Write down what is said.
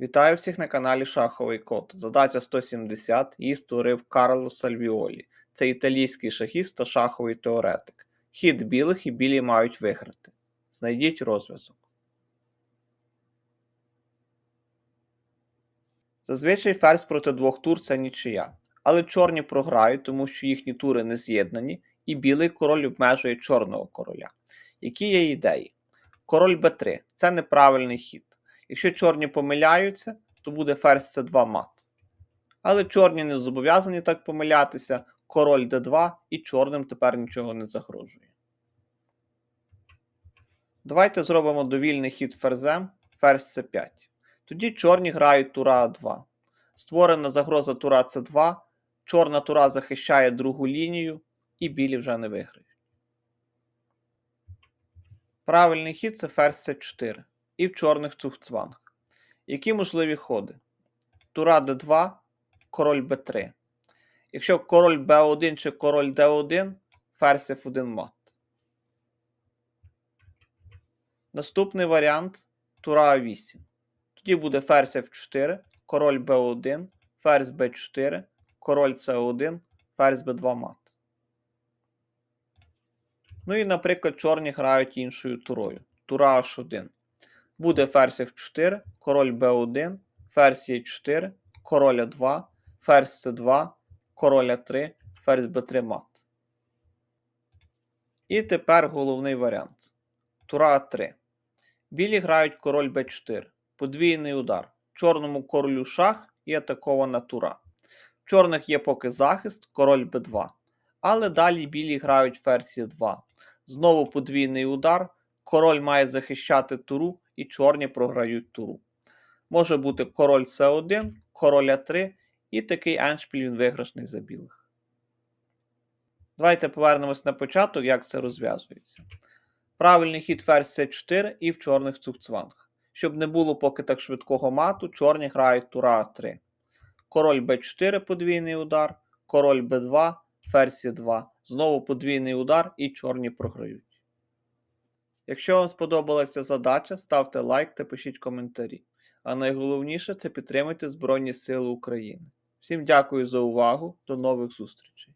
Вітаю всіх на каналі Шаховий Код. Задача 170 її створив Карло Сальвіолі. Це італійський шахіст та шаховий теоретик. Хід білих і білі мають виграти. Знайдіть розв'язок. Зазвичай ферзь проти двох тур це нічия. Але чорні програють, тому що їхні тури не з'єднані, і білий король обмежує чорного короля. Які є ідеї? Король Б3 це неправильний хід. Якщо чорні помиляються, то буде ферзь С2 мат. Але чорні не зобов'язані так помилятися, король Д2 і чорним тепер нічого не загрожує. Давайте зробимо довільний хід ферзем, ферзь С5. Тоді чорні грають тура А2. Створена загроза тура С2, чорна тура захищає другу лінію, і білі вже не виграють. Правильний хід це ферзь С4 і в чорних цухцванг. Які можливі ходи? Тура d2, король b3. Якщо король b1 чи король d1, ферзь f1 мат. Наступний варіант тура a8. Тоді буде ферзь f4, король b1, ферзь b4, король c1, ферзь b2 мат. Ну і, наприклад, чорні грають іншою турою. Тура h1 буде ферзь f4, король b1, ферзь e4, король a2, ферзь c2, король a3, ферзь b3 мат. І тепер головний варіант. Тура А3. Білі грають король b4, подвійний удар. Чорному королю шах і атакована тура. В чорних є поки захист, король b2. Але далі білі грають ферзь e2. Знову подвійний удар. Король має захищати туру, і чорні програють туру. Може бути король С1, король А3, і такий еншпіль він виграшний за білих. Давайте повернемось на початок, як це розв'язується. Правильний хід ферзь С4 і в чорних цукцванг. Щоб не було поки так швидкого мату, чорні грають тура А3. Король Б4 подвійний удар, король Б2, ферзь С2. Знову подвійний удар і чорні програють. Якщо вам сподобалася задача, ставте лайк та пишіть коментарі. А найголовніше це підтримуйте Збройні Сили України. Всім дякую за увагу, до нових зустрічей!